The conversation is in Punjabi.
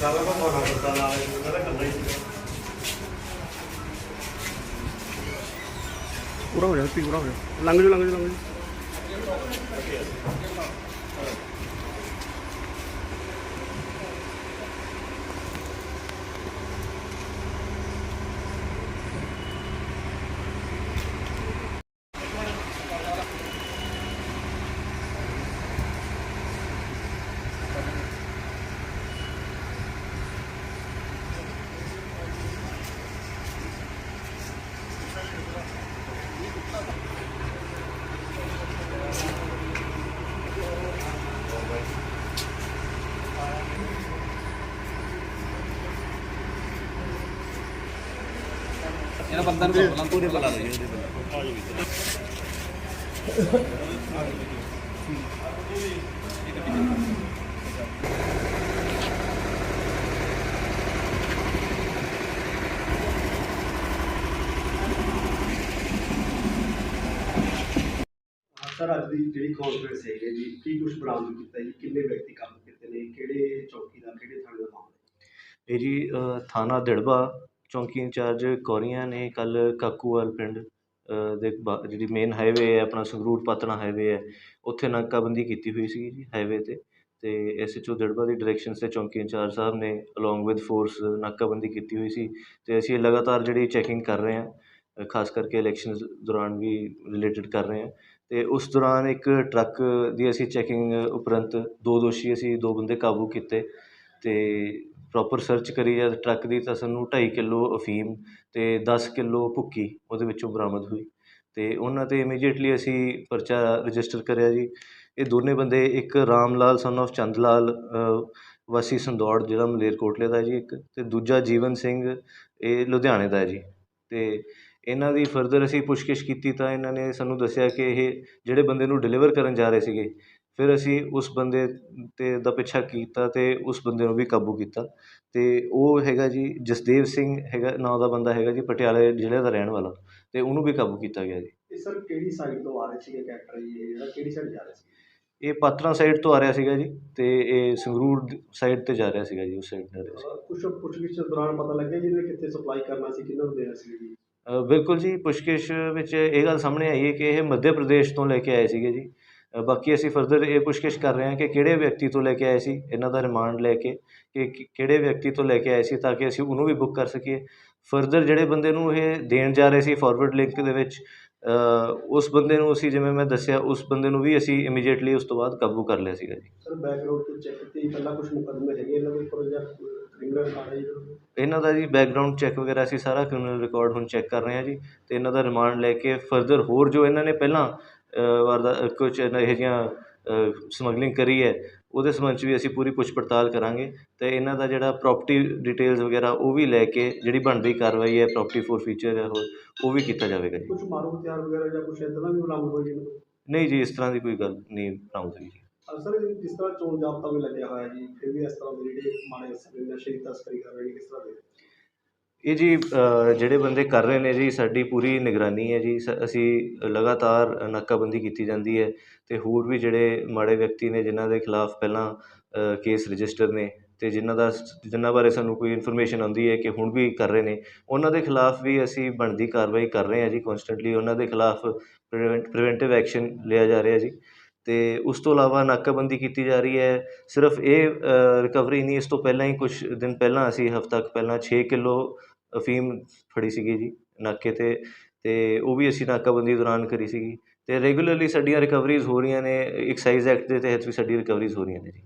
ਸਾਰਾ ਕੁਝ ਹੋਣਾ ਪਤਾ ਨਾਲ ਉਹਨਾਂ ਦਾ ਕਰਨਾ ਹੀ ਸੀ ਪੂਰਾ ਹੋ ਜਾ ਪੀ ਪੂਰਾ ਹੋ ਜਾ ਲੰਘ ਜਾ ਲੰਘ ਜਾ ਲੰਘ ਜਾ ਇਹਨਾਂ ਬੰਦਿਆਂ ਨੂੰ ਬੁਲਾ ਪੂਰੇ ਬੁਲਾ ਲਓ ਜੀ ਸਰ ਅੱਜ ਦੀ ਜਿਹੜੀ ਕਾਨਫਰੰਸ ਹੈਗੀ ਹੈ ਜੀ ਕੀ ਕੁਝ ਬਰਾਮਦ ਕੀਤਾ ਜੀ? ਕਿੰਨੇ ਵਿਅਕਤੀ ਕੰਮ ਕੀਤੇ ਨੇ? ਕਿਹੜੇ ਚੌਕੀ ਦਾ ਕਿਹੜੇ ਥਾਣੇ ਦਾ ਮਾਮਲਾ ਇਹ ਜੀ ਅ, ਥਾਣਾ ਦਿੜਬਾ ਚੌਂਕੀ ਇੰਚਾਰਜ ਕੌਰੀਆਂ ਨੇ ਕੱਲ੍ਹ ਕਾਕੂਵਾਲ ਪਿੰਡ ਦੇ ਬਾ- ਜਿਹੜੀ ਮੇਨ ਹਾਈਵੇ ਹੈ, ਆਪਣਾ ਸੰਗਰੂਰ ਪਾਤਣਾ ਹਾਈਵੇ ਹੈ, ਉੱਥੇ ਨਾਕਾਬੰਦੀ ਕੀਤੀ ਹੋਈ ਸੀਗੀ ਜੀ ਹਾਈਵੇ ਤੇ ਤੇ ਓ ਦਿੜਬਾ ਦੀ ਡਾਇਰੈਕਸ਼ਨਸ ਤੇ ਚੌਂਕੀ ਇੰਚਾਰਜ ਸਾਹਿਬ ਨੇ ਅਲੋਂਗ ਵਿਦ ਫੋਰਸ ਨਾਕਾਬੰਦੀ ਕੀਤੀ ਹੋਈ ਸੀ ਅਤੇ ਅਸੀਂ ਲਗਾਤਾਰ ਜਿਹੜੀ ਚੈਕਿੰਗ ਕਰ ਰਹੇ ਹਾਂ ਖਾਸ ਕਰਕੇ ਇਲੈਕਸ਼ਨਸ ਦੌਰਾਨ ਵੀ ਰਿਲੇਟਡ ਕਰ ਰਹੇ ਹਾਂ ਅਤੇ ਉਸ ਦੌਰਾਨ ਇੱਕ ਟਰੱਕ ਦੀ ਅਸੀਂ ਚੈਕਿੰਗ ਉਪਰੰਤ ਦੋ ਦੋਸ਼ੀ ਅਸੀਂ ਦੋ ਬੰਦੇ ਕਾਬੂ ਕੀਤੇ ਅਤੇ ਪ੍ਰੋਪਰ ਸਰਚ ਕਰੀ ਜਦ ਟਰੱਕ ਦੀ ਤਾਂ ਸਾਨੂੰ ਢਾਈ ਕਿੱਲੋ ਅਫੀਮ ਅਤੇ ਦਸ ਕਿੱਲੋ ਭੁੱਕੀ ਉਹਦੇ ਵਿੱਚੋਂ ਬਰਾਮਦ ਹੋਈ ਅਤੇ ਉਹਨਾਂ ਤੇ ਇਮੀਡੀਏਟਲੀ ਅਸੀਂ ਪਰਚਾ ਰਜਿਸਟਰ ਕਰਿਆ ਜੀ। ਇਹ ਦੋਨੇ ਬੰਦੇ, ਇੱਕ ਰਾਮ ਲਾਲ ਸਨ of ਚੰਦ ਲਾਲ ਵਾਸੀ ਸੰਦੌੜ, ਜਿਹੜਾ ਮਲੇਰਕੋਟਲੇ ਦਾ ਜੀ ਇੱਕ ਅਤੇ ਦੂਜਾ ਜੀਵਨ ਸਿੰਘ, ਇਹ ਲੁਧਿਆਣੇ ਦਾ ਜੀ। ਅਤੇ ਇਹਨਾਂ ਦੀ ਫਰਦਰ ਅਸੀਂ ਪੁੱਛਗਿੱਛ ਕੀਤੀ ਤਾਂ ਇਹਨਾਂ ਨੇ ਸਾਨੂੰ ਦੱਸਿਆ ਕਿ ਇਹ ਜਿਹੜੇ ਬੰਦੇ ਨੂੰ ਡਿਲੀਵਰ ਕਰਨ ਜਾ ਰਹੇ ਸੀਗੇ ਫਿਰ ਅਸੀਂ ਉਸ ਬੰਦੇ ਤੇ ਦਾ ਪਿੱਛਾ ਕੀਤਾ ਤੇ ਉਸ ਬੰਦੇ ਨੂੰ ਵੀ ਕਾਬੂ ਕੀਤਾ। ਤੇ ਉਹ ਹੈਗਾ ਜੀ ਜਸਦੇਵ ਸਿੰਘ ਹੈਗਾ ਨਾਂ ਦਾ ਬੰਦਾ ਹੈਗਾ ਜੀ ਪਟਿਆਲੇ ਜ਼ਿਲ੍ਹੇ ਦਾ ਰਹਿਣ ਵਾਲਾ ਤੇ ਉਹਨੂੰ ਵੀ ਕਾਬੂ ਕੀਤਾ ਗਿਆ ਜੀ। ਇਹ ਸਰ ਕਿਹੜੀ ਸਾਈਡ ਤੋਂ ਆ ਰਹੇ ਸੀਗੇ ਕੈਰੈਕਟਰ ਜੀ? ਇਹ ਜਿਹੜਾ ਕਿਹੜੀ ਸਾਈਡ ਜਾ ਰਹੇ ਸੀ? ਇਹ ਪਾਤਰਾ ਸਾਈਡ ਤੋਂ ਆ ਰਿਹਾ ਸੀਗਾ ਜੀ ਤੇ ਇਹ ਸੰਗਰੂਰ ਸਾਈਡ ਤੇ ਜਾ ਰਿਹਾ ਸੀਗਾ ਜੀ ਉਸ ਸਾਈਡ ਜਾ ਰਿਹਾ ਸੀ ਪੁੱਛਗਿੱਛ ਦੌਰਾਨ ਪਤਾ ਲੱਗਿਆ ਜੀ ਇਹਨੇ ਕਿੱਥੇ ਸਪਲਾਈ ਕਰਨਾ ਸੀ ਕਿਹਨਾਂ ਨੂੰ ਦੇਣਾ ਸੀ ਜੀ? ਅ, ਬਿਲਕੁਲ ਜੀ ਪੁੱਛਗਿੱਛ ਵਿੱਚ ਇਹ ਗੱਲ ਸਾਹਮਣੇ ਆਈ ਹੈ ਕਿ ਇਹ ਮੱਧ ਪ੍ਰਦੇਸ਼ ਤੋਂ ਲੈ ਕੇ ਆਏ ਸੀਗੇ ਜੀ। ਬਾਕੀ ਅਸੀਂ ਫਰਦਰ ਇਹ ਪੁੱਛਗਿੱਛ ਕਰ ਰਹੇ ਹਾਂ ਕਿ ਕਿਹੜੇ ਵਿਅਕਤੀ ਤੋਂ ਲੈ ਕੇ ਆਏ ਸੀ ਇਹਨਾਂ ਦਾ ਰਿਮਾਂਡ ਲੈ ਕੇ ਕਿ ਕਿਹੜੇ ਵਿਅਕਤੀ ਤੋਂ ਲੈ ਕੇ ਆਏ ਸੀ ਤਾਂ ਕਿ ਅਸੀਂ ਉਹਨੂੰ ਵੀ ਬੁੱਕ ਕਰ ਸਕੀਏ। ਫਰਦਰ ਜਿਹੜੇ ਬੰਦੇ ਨੂੰ ਇਹ ਦੇਣ ਜਾ ਰਹੇ ਸੀ ਫਾਰਵਰਡ ਲਿੰਕ ਦੇ ਵਿੱਚ ਉਸ ਬੰਦੇ ਨੂੰ ਅਸੀਂ ਜਿਵੇਂ ਮੈਂ ਦੱਸਿਆ ਉਸ ਬੰਦੇ ਨੂੰ ਵੀ ਅਸੀਂ ਇਮੀਡੀਏਟਲੀ ਉਸ ਤੋਂ ਬਾਅਦ ਕਾਬੂ ਕਰ ਲਿਆ ਸੀਗਾ ਜੀ। ਸਰ ਬੈਕਗ੍ਰਾਉਂਡ ਤੋਂ ਚੈੱਕ ਕੀਤੀ ਪਹਿਲਾਂ ਕੁਝ ਮੁਕੱਦਮੇ ਹੈਗੇ ਇਹਨਾਂ ਦੇ ਉੱਪਰ ਜਾਂ ਇਹਨਾਂ ਦਾ ਜੀ ਬੈਕਗ੍ਰਾਉਂਡ ਚੈੱਕ ਵਗੈਰਾ ਅਸੀਂ ਸਾਰਾ ਕ੍ਰਿਮੀਨਲ ਰਿਕਾਰਡ ਹੁਣ ਚੈੱਕ ਕਰ ਰਹੇ ਹਾਂ ਜੀ ਤੇ ਇਹਨਾਂ ਦਾ ਰਿਮਾਂਡ ਲੈ ਕੇ ਫਰਦਰ ਹੋਰ ਜੋ ਇਹਨਾਂ ਨੇ ਪਹਿਲਾਂ ਵਾਰਦਾ ਕੁਝ ਇਹੋ ਜਿਹੀਆਂ ਸਮਗਲਿੰਗ ਕਰੀ ਹੈ ਉਹਦੇ ਸੰਬੰਧ 'ਚ ਵੀ ਅਸੀਂ ਪੂਰੀ ਪੁੱਛ ਪੜਤਾਲ ਕਰਾਂਗੇ। ਤੇ ਇਹਨਾਂ ਦਾ ਜਿਹੜਾ ਪ੍ਰਾਪਰਟੀ ਡਿਟੇਲਸ ਵਗੈਰਾ ਉਹ ਵੀ ਲੈ ਕੇ ਜਿਹੜੀ ਬਣਦੀ ਕਾਰਵਾਈ ਹੈ ਪ੍ਰਾਪਰਟੀ ਫੋਰ ਫੀਚਰ ਹੈ ਉਹ ਉਹ ਵੀ ਕੀਤਾ ਜਾਵੇਗਾ ਜੀ। ਕੁਝ ਮਾਰੂ ਹਥਿਆਰ ਵਗੈਰਾ ਜਾਂ ਕੁਝ ਇਦਾਂ ਦਾ ਵੀ ਹੋਇਆ ਜੀ? ਨਹੀਂ ਜੀ ਇਸ ਤਰ੍ਹਾਂ ਦੀ ਕੋਈ ਗੱਲ ਨਹੀਂ ਹੋਈ ਜੀ। ਸਰ ਜਿਸ ਤਰ੍ਹਾਂ ਚੋਣ ਜਾਬਤਾ ਵੀ ਲੱਗਿਆ ਹੋਇਆ ਜੀ? ਫਿਰ ਵੀ ਇਸ ਤਰ੍ਹਾਂ ਦੇ ਜਿਹੜੇ ਮਾੜੇ ਨਸ਼ੇ ਦੀ ਤਸਕਰੀ ਕਰ ਰਹੇ ਨੇ ਕਿਸ ਤਰ੍ਹਾਂ ਦੇ? ਇਹ ਜੀ ਜਿਹੜੇ ਬੰਦੇ ਕਰ ਰਹੇ ਨੇ ਜੀ, ਸਾਡੀ ਪੂਰੀ ਨਿਗਰਾਨੀ ਹੈ ਜੀ, ਸ- ਅਸੀਂ ਲਗਾਤਾਰ ਨਾਕਾਬੰਦੀ ਕੀਤੀ ਜਾਂਦੀ ਹੈ ਅਤੇ ਹੋਰ ਵੀ ਜਿਹੜੇ ਮਾੜੇ ਵਿਅਕਤੀ ਨੇ, ਜਿਨ੍ਹਾਂ ਦੇ ਖਿਲਾਫ ਪਹਿਲਾਂ ਕੇਸ ਰਜਿਸਟਰ ਨੇ ਅਤੇ ਜਿਨ੍ਹਾਂ ਦਾ ਜਿਨ੍ਹਾਂ ਬਾਰੇ ਸਾਨੂੰ ਕੋਈ ਇਨਫੋਰਮੇਸ਼ਨ ਆਉਂਦੀ ਹੈ ਕਿ ਹੁਣ ਵੀ ਕਰ ਰਹੇ ਨੇ, ਉਹਨਾਂ ਦੇ ਖਿਲਾਫ ਵੀ ਅਸੀਂ ਬਣਦੀ ਕਾਰਵਾਈ ਕਰ ਰਹੇ ਹਾਂ ਜੀ ਕੋਂਸਟੈਂਟਲੀ ਉਹਨਾਂ ਦੇ ਖਿਲਾਫ ਪ੍ਰੀਵੈਂਟਿਵ ਐਕਸ਼ਨ ਲਿਆ ਜਾ ਰਿਹਾ ਜੀ ਅਤੇ ਉਸ ਤੋਂ ਇਲਾਵਾ ਨਾਕਾਬੰਦੀ ਕੀਤੀ ਜਾ ਰਹੀ ਹੈ, ਸਿਰਫ ਇਹ ਰਿਕਵਰੀ ਨਹੀਂ, ਇਸ ਤੋਂ ਪਹਿਲਾਂ ਹੀ ਕੁਛ ਦਿਨ ਪਹਿਲਾਂ, ਅਸੀਂ ਹਫ਼ਤਾ ਕੁ ਪਹਿਲਾਂ ਛੇ ਕਿਲੋ ਅਫੀਮ ਫੜੀ ਸੀਗੀ ਜੀ, ਨਾਕੇ ਤੇ ਅਤੇ ਉਹ ਵੀ ਅਸੀਂ ਨਾਕਾਬੰਦੀ ਦੌਰਾਨ ਕਰੀ ਸੀਗੀ। ਅਤੇ ਰੈਗੂਲਰਲੀ ਸਾਡੀਆਂ ਰਿਕਵਰੀਜ਼ ਹੋ ਰਹੀਆਂ ਨੇ ਐਕਸਾਈਜ਼ ਐਕਟ ਦੇ ਤਹਿਤ ਵੀ ਸਾਡੀ ਰਿਕਵਰੀਜ਼ ਹੋ ਰਹੀਆਂ ਨੇ ਜੀ।